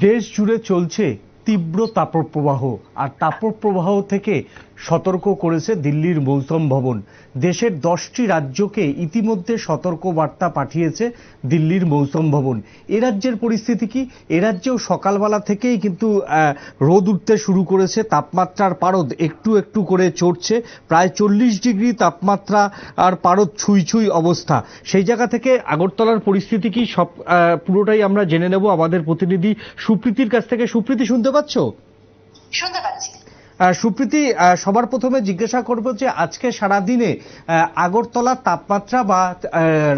দেশ জুড়ে চলছে তীব্র তাপপ্রবাহ। আর তাপপ্রবাহ থেকে সতর্ক করেছে দিল্লির মৌসুম ভবন। দেশের দশটি রাজ্যকে ইতিমধ্যে সতর্ক বার্তা পাঠিয়েছে দিল্লির মৌসুম ভবন। এ রাজ্যের পরিস্থিতি কি? এ রাজ্যেও সকালবেলা থেকেই কিন্তু রোদ উঠতে শুরু করেছে। তাপমাত্রার পারদ একটু একটু করে চড়ছে। প্রায় চল্লিশ ডিগ্রি তাপমাত্রা আর পারদ ছুঁই ছুঁই অবস্থা। সেই জায়গা থেকে আগরতলার পরিস্থিতি কি? সব পুরোটাই আমরা জেনে নেব আমাদের প্রতিনিধি সুপ্রীতির কাছ থেকে। সুপ্রীতি, শুনতে পাচ্ছ? শুনতে পাচ্ছি। সুপ্রীতি সবার প্রথমে জিজ্ঞাসা করব যে আজকে সারাদিনে আগরতলার তাপমাত্রা বা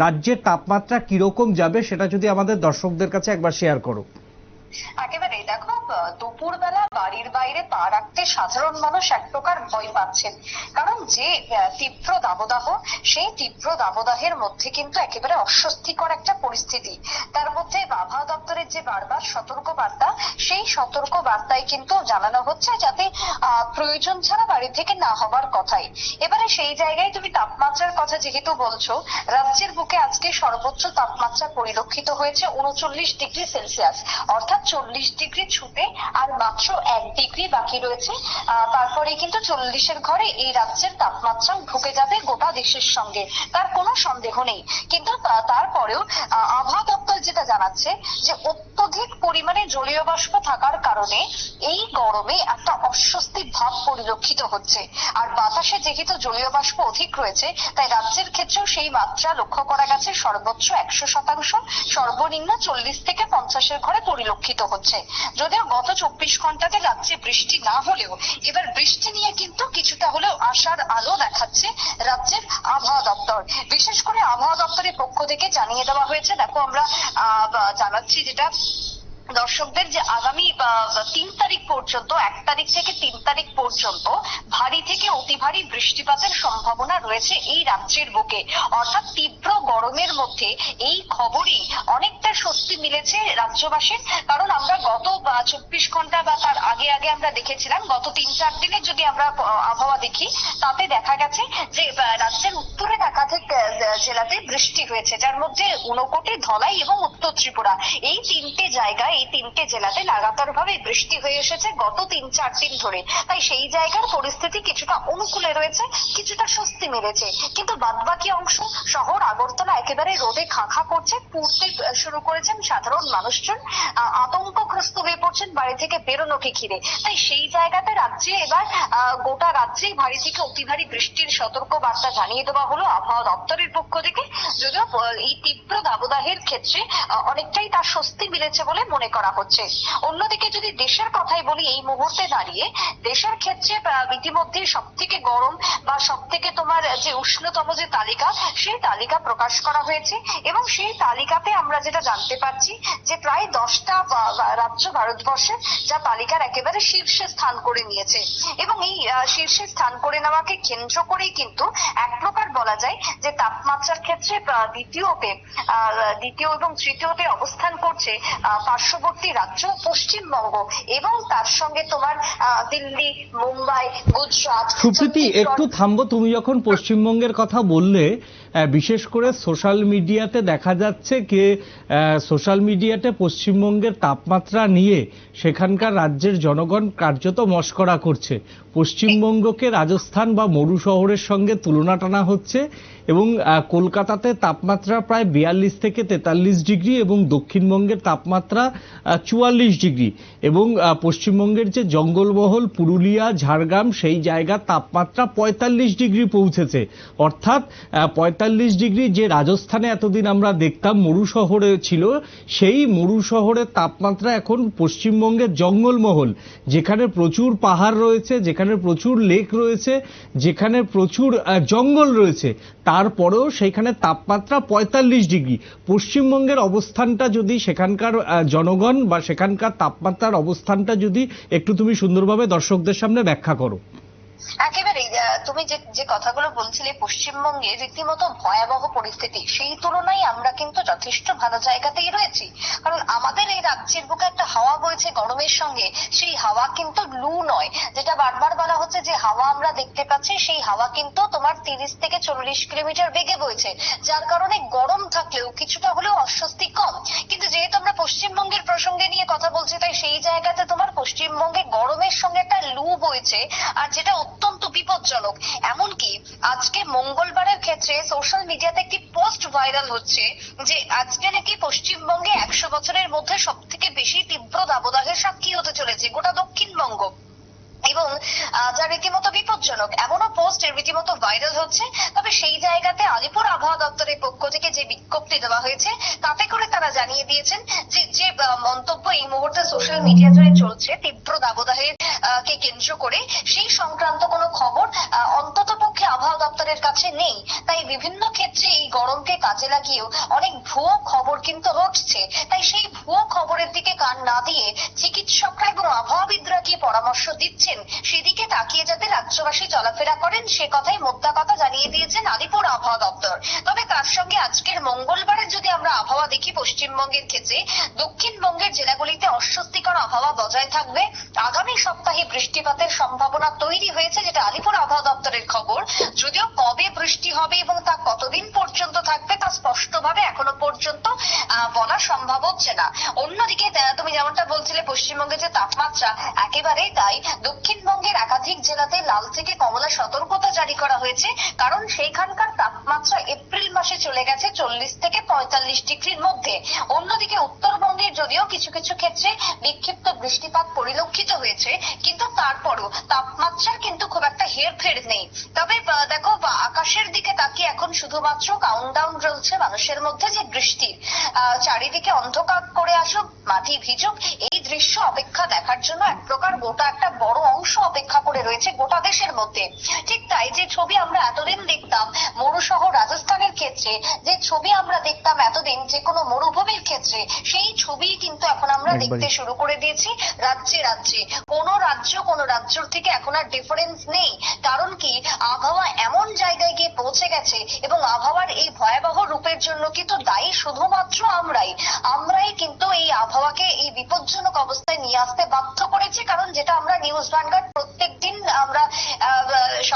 রাজ্যের তাপমাত্রা কীরকম যাবে সেটা যদি আমাদের দর্শকদের কাছে একবার শেয়ার করো। একেবারে দেখো দুপুর বেলা বাড়ির বাইরে পা রাখতে সাধারণ মানুষ এক প্রকার ভয় পাচ্ছেন। কারণ যে তীব্র দাবদাহ, সেই তীব্র দাবদাহের মধ্যে কিন্তু একেবারে অস্বস্তিকর একটা পরিস্থিতি। তার মধ্যে আবহাওয়া দপ্তরের যে বারবার সতর্ক বার্তা সেই সতর্ক বার্তায় কিন্তু জানানো হচ্ছে যাতে প্রয়োজন ছাড়া বাড়ি থেকে না হবার কথাই। এবারে সেই জায়গায় তুমি তাপমাত্রার কথা যেহেতু বলছো, রাজ্যের বুকে আজকে সর্বোচ্চ তাপমাত্রা পরিলক্ষিত হয়েছে উনচল্লিশ ডিগ্রি সেলসিয়াস, অর্থাৎ চল্লিশ ডিগ্রি ছুটে আর মাত্র এক ডিগ্রি বাকি রয়েছে। তারপরে কিন্তু চল্লিশের ঘরে এই রাজ্যের তাপমাত্রা ঢুকে যাবে গোটা দেশের সঙ্গে। তার কোনো সন্দেহ নেই। কিন্তু তারপরেও আবহাওয়া দপ্তর যেটা জানাচ্ছে যে অত্যধিক পরিমাণে জলীয় বাষ্প থাকার কারণে এই গরমে একটা অস্বস্তি ভাব পরিলক্ষিত হচ্ছে। আর বাতাসে যেহেতু জলীয় বাষ্প অধিক রয়েছে, তাই রাজ্যের ক্ষেত্রেও সেই মাত্রা লক্ষ্য করা গেছে সর্বোচ্চ একশো শতাংশ। সর্বনিম্ন চল্লিশ থেকে পঞ্চাশের ঘরে পরিলক্ষিত হচ্ছে। যদিও গত চব্বিশ ঘন্টাতে রাজ্যে বৃষ্টি না হলেও এবার বৃষ্টি নিয়ে কিন্তু কিছুটা হলেও আশার আলো দেখাচ্ছে রাজ্যের আবহাওয়া দপ্তর। বিশেষ করে আবহাওয়া দপ্তরের পক্ষ থেকে জানিয়ে দেওয়া হয়েছে, দেখো আমরা জানাচ্ছি যেটা দর্শকদের যে আগামী তিন তারিখ পর্যন্ত, এক তারিখ থেকে তিন তারিখ পর্যন্ত ভারী থেকে অতি ভারী বৃষ্টিপাতের সম্ভাবনা রয়েছে এই রাজ্যের বুকে। অর্থাৎ তীব্র গরমের মধ্যে এই খবরই অনেকটা স্বস্তি মিলেছে রাজ্যবাসীর। কারণ আমরা গত চব্বিশ ঘণ্টা বা তার আগে আগে আমরা দেখেছিলাম, গত তিন চার দিনে যদি আমরা আবহাওয়া দেখি, তাতে দেখা গেছে যে রাজ্যের উত্তরে একাধিক জেলাতে বৃষ্টি হয়েছে, যার মধ্যে ঊনকোটি ধলাই এবং উত্তর ত্রিপুরা। এই তিনটে জায়গায়, এই তিনটে জেলাতে লাগাতার ভাবে বৃষ্টি হয়ে এসেছে গত তিন, চার দিন ধরে। তাই সেই জায়গার পরিস্থিতি কিছুটা অনুকূলে রয়েছে, কিছুটা স্বস্তি মিলেছে। কিন্তু বাদবাকি অংশ, শহর, আগরতলা একেবারে রোদে খাঁখা করছে, পুড়তে শুরু করেছেন সাধারণ মানুষজন। আতঙ্কগ্রস্ত হয়ে পড়ছেন বাড়ি থেকে বেরোনোকে ঘিরে। তাই সেই জায়গাতে রাজ্যে এবার গোটা রাজ্যেই ভারী থেকে অতি ভারী বৃষ্টির সতর্ক বার্তা জানিয়ে দেওয়া হলো আবহাওয়া দপ্তরের পক্ষ থেকে। যদিও এই তীব্র দাবদাহের ক্ষেত্রে অনেকটাই তার স্বস্তি মিলেছে বলে মনে করা হচ্ছে। অন্যদিকে যদি দেশের কথাই বলি, এই মুহূর্তে দাঁড়িয়ে দেশের ক্ষেত্রে ইতিমধ্যে সব থেকে গরম বা সব থেকে তোমার যে উষ্ণতম যে তালিকা, সেই তালিকা প্রকাশ করা হয়েছে এবং সেই তালিকাতে আমরা যেটা জানতে পারছি যে প্রায় দশটা রাজ্য ভারতবর্ষে যা তালিকার একেবারে শীর্ষে স্থান করে নিয়েছে। এবং এই শীর্ষে স্থান করে নেওয়াকে কেন্দ্র করেই কিন্তু এক প্রকার বলা যায় যে তাপমাত্রার ক্ষেত্রে দ্বিতীয়তে দ্বিতীয় এবং তৃতীয়তে অবস্থান করছে পার্শ্ববর্তী রাজ্য পশ্চিমবঙ্গ এবং তার সঙ্গে তোমার আহ, দিল্লি মুম্বাই গুজরাট সুপ্রীতি একটু থামবো তুমি যখন পশ্চিমবঙ্গের কথা বললে বিশেষ করে সোশ্যাল মিডিয়াতে দেখা যাচ্ছে যে সোশ্যাল মিডিয়াতে পশ্চিমবঙ্গের তাপমাত্রা নিয়ে সেখানকার রাজ্যের জনগণ কার্যত মস্করা করছে। পশ্চিমবঙ্গকে রাজস্থান বা মরু শহরের সঙ্গে তুলনা টানা হচ্ছে এবং কলকাতাতে তাপমাত্রা প্রায় বিয়াল্লিশ থেকে তেতাল্লিশ ডিগ্রি এবং দক্ষিণবঙ্গের তাপমাত্রা চুয়াল্লিশ ডিগ্রি এবং পশ্চিমবঙ্গের যে জঙ্গলমহল পুরুলিয়া, ঝাড়গ্রাম সেই জায়গার তাপমাত্রা পঁয়তাল্লিশ ডিগ্রি পৌঁছেছে। অর্থাৎ পঁয়তাল্লিশ ডিগ্রি যে রাজস্থানে এতদিন আমরা দেখতাম মরু শহরে ছিল, সেই মরু শহরের তাপমাত্রা এখন পশ্চিমবঙ্গের জঙ্গলমহল, যেখানে প্রচুর পাহাড় রয়েছে, যেখানে প্রচুর লেক রয়েছে, যেখানে প্রচুর জঙ্গল রয়েছে, তারপরেও সেখানে তাপমাত্রা পঁয়তাল্লিশ ডিগ্রি। পশ্চিমবঙ্গের অবস্থানটা যদি সেখানকার জনগণ বা সেখানকার তাপমাত্রার অবস্থানটা যদি একটু তুমি সুন্দরভাবে দর্শকদের সামনে ব্যাখ্যা করো। একেবারে তুমি যে যে কথাগুলো বলছিলে পশ্চিমবঙ্গে রীতিমতো ভয়াবহ পরিস্থিতি, সেই তুলনায় আমরা কিন্তু যথেষ্ট ভালো জায়গাতেই রয়েছি। কারণ আমাদের এই রাজ্যের বুকে একটা হাওয়া বইছে গরমের সঙ্গে, সেই হাওয়া কিন্তু লু নয়। যেটা বারবার বলা হচ্ছে যে হাওয়া আমরা দেখতে পাচ্ছি, সেই হাওয়া কিন্তু তোমার তিরিশ থেকে চল্লিশ কিলোমিটার বেগে বইছে। যার কারণে গরম থাকলেও কিছুটা হলেও অস্বস্তি কম। কিন্তু যেহেতু আমরা পশ্চিমবঙ্গের প্রসঙ্গে নিয়ে কথা বলছি, তাই সেই জায়গাতে তোমার পশ্চিমবঙ্গে গরমের সঙ্গে একটা লু বইছে, আর যেটা অত্যন্ত বিপজ্জনক। এমনকি আজকে মঙ্গলবারের ক্ষেত্রে সোশ্যাল মিডিয়াতে একটি পোস্ট ভাইরাল হচ্ছে যে আজকে নাকি পশ্চিমবঙ্গে একশো বছরের মধ্যে সব থেকে বেশি তীব্র দাবদাহের সাক্ষী হতে চলেছে গোটা দক্ষিণবঙ্গ। এবং যা রীতিমতো বিপজ্জনক, এমনও পোস্ট রীতিমতো ভাইরাল হচ্ছে, তবে সেই জায়গাতে আলিপুর আবহাওয়া দপ্তরের পক্ষ থেকে যে বিজ্ঞপ্তি দেওয়া হয়েছে, তাতে করে তারা জানিয়ে দিয়েছেন যে যে মন্তব্য এই মুহূর্তে সোশ্যাল মিডিয়া জুড়ে চলছে, তীব্র দাবদাহের কে কেন্দ্র করে, সেই সংক্রান্ত কোনো খবর অন্তত পক্ষে আবহাওয়া দপ্তরের কাছে নেই। তাই বিভিন্ন ক্ষেত্রে এই গরমকে কাজে লাগিয়েও অনেক ভুয়ো খবর কিন্তু হচ্ছে। তাই সেই ভুয়ো খবরের দিকে কান না দিয়ে চিকিৎসকরা এবং আবহাওয়াবিদরা কি পরামর্শ দিচ্ছেন? সেদিকে তাকিয়ে যাতে রাজ্যবাসী চলাফেরা করেন, সে কথাই মোদ্দা কথা জানিয়ে দিয়েছেন আলিপুর আবহাওয়া দপ্তর। তবে তার সঙ্গে আজকের মঙ্গলবারের যদি আমরা আবহাওয়া দেখি পশ্চিমবঙ্গের ক্ষেত্রে, দক্ষিণবঙ্গের জেলাগুলিতে অস্বস্তিকর আবহাওয়া বজায় থাকবে। আগামী সপ্তাহে বৃষ্টিপাতের সম্ভাবনা তৈরি হয়েছে, যেটা আলিপুর আবহাওয়া দপ্তরের খবর। যদিও কবে বৃষ্টি হবে এবং তা কতদিন পর্যন্ত থাকবে, তা স্পষ্টভাবে এখনও পর্যন্ত বলা সম্ভব হচ্ছে না। অন্যদিকে তুমি যেমনটা বলছিলে, পশ্চিমবঙ্গের যে তাপমাত্রা, একেবারেই তাই। দক্ষিণবঙ্গের একাধিক জেলাতে লাল থেকে কমলা সতর্কতা জারি করা হয়েছে কারণ সেইখানকার তাপমাত্রা এপ্রিল মাসে চলে গেছে চল্লিশ থেকে পঁয়তাল্লিশ ডিগ্রির মধ্যে। অন্যদিকে উত্তরবঙ্গের যদিও কিছু কিছু ক্ষেত্রে বিক্ষিপ্ত বৃষ্টিপাত পরিলক্ষিত হয়েছে, কিন্তু তারপরও তাপমাত্রার কিন্তু খুব একটা হেরফের নেই। তবে দেখো আকাশের দিকে তাকিয়ে এখন শুধুমাত্র কাউন্টডাউন চলছে মানুষের মধ্যে যে বৃষ্টির চারিদিকে অন্ধকার করে আসুক, মাটি ভিজুক, এই দৃশ্য অপেক্ষা দেখার জন্য এক প্রকার গোটা একটা বড় অংশ অপেক্ষা করে রয়েছে গোটা দেশের মধ্যে। ঠিক তাই যে ছবি আমরা এতদিন দেখতাম মরুসহ রাজস্থানের ক্ষেত্রে যে ছবি আমরা দেখতাম এতদিন যে কোনো মরুভূমির ক্ষেত্রে সেই ছবি কিন্তু এখন আমরা। দেখতে শুরু করে দিয়েছি রাজ্যে রাজ্যে। কোন রাজ্য কোন রাজ্যর থেকে এখন আর ডিফারেন্স নেই। কারণ কি আবহাওয়া এমন জায়গায় গিয়ে পৌঁছে গেছে এবং আবহাওয়ার এই ভয়াবহ রূপের জন্য কিন্তু দায়ী শুধুমাত্র আমরাই। আমরাই কিন্তু এই আবহাওয়াকে এই বিপজ্জনক অবস্থায় নিয়ে আসতে বাধ্য করেছি কারণ যেটা আমরা নিউজ ভ্যানগার্ড প্রত্যেক দিন আমরা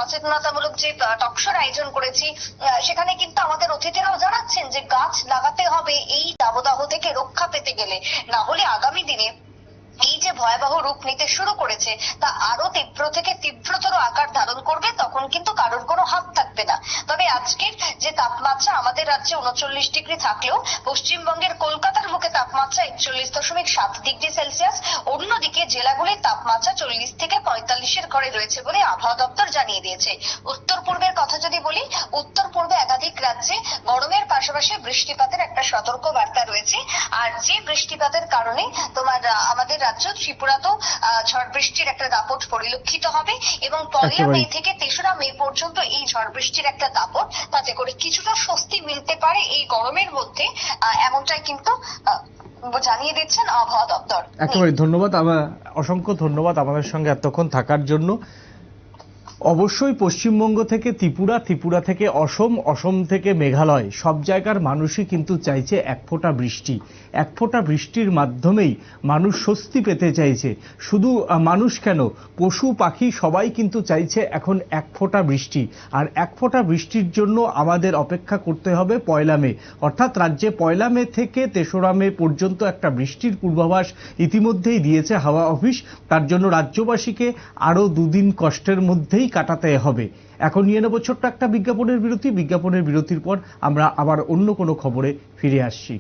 সচেতনতামূলক যে টকশোর আয়োজন করেছি সেখানে কিন্তু আমাদের অতিথিরাও জানাচ্ছেন যে গাছ লাগাতে হবে এই দাবদাহ থেকে রক্ষা পেতে গেলে। না হলে আগামী দিনে এই যে ভয়াবহ রূপ নিতে শুরু করেছে, তা আরও তীব্র থেকে তীব্রতর আকার ধারণ করবে, তখন কিন্তু কারোর কোনো হাত থাকবে না। তবে আজকের যে তাপমাত্রা আমাদের রাজ্যে উনচল্লিশ ডিগ্রি থাকলেও পশ্চিমবঙ্গের কলকাতার বুকে তাপমাত্রা একচল্লিশ দশমিক সাত ডিগ্রি সেলসিয়াস। অন্যদিকে জেলাগুলির তাপমাত্রা চল্লিশ থেকে পঁয়তাল্লিশের ঘরে রয়েছে বলে আবহাওয়া দপ্তর জানিয়ে দিয়েছে। উত্তর পূর্বের কথা যদি বলি উত্তর পূর্বে একাধিক রাজ্যে গরমের পাশাপাশি বৃষ্টিপাতের একটা সতর্ক বার্তা রয়েছে। আর যে বৃষ্টিপাতের কারণে তোমার আমাদের রাজ্য ত্রিপুরাতেও ঝড় বৃষ্টির একটা দাপট পরিলক্ষিত হবে এবং পয়লা মে থেকে তেসরা মে পর্যন্ত এই ঝড় বৃষ্টির একটা দাপট তাতে করে কিছুটা স্বস্তি মিলতে পারে এই গরমের মধ্যে এমনটাই কিন্তু জানিয়ে দিচ্ছেন আবহাওয়া দপ্তর। একেবারে ধন্যবাদ। অসংখ্য ধন্যবাদ আমাদের সঙ্গে এতক্ষণ থাকার জন্য। অবশ্যই পশ্চিমবঙ্গ থেকে ত্রিপুরা ত্রিপুরা থেকে অসম অসম থেকে মেঘালয়। সব জায়গার মানুষই কিন্তু চাইছে এক ফোঁটা বৃষ্টি। এক ফোঁটা বৃষ্টির মাধ্যমেই মানুষ স্বস্তি পেতে চাইছে। শুধু মানুষ কেন? পশু, পাখি সবাই কিন্তু চাইছে এখন এক ফোঁটা বৃষ্টি। আর এক ফোঁটা বৃষ্টির জন্য আমাদের অপেক্ষা করতে হবে পয়লা মে। অর্থাৎ রাজ্যে পয়লা মে থেকে তেসরা মে পর্যন্ত একটা বৃষ্টির পূর্বাভাস ইতিমধ্যেই দিয়েছে হাওয়া অফিস। তার জন্য রাজ্যবাসীকে আরও দুদিন কষ্টের মধ্যেই কাটাতে হবে। এখন নিয়ে নেব ছোট্ট একটা বিজ্ঞাপনের বিরতি। বিজ্ঞাপনের বিরতির পর আমরা আবার অন্য কোনো খবরে ফিরে আসছি।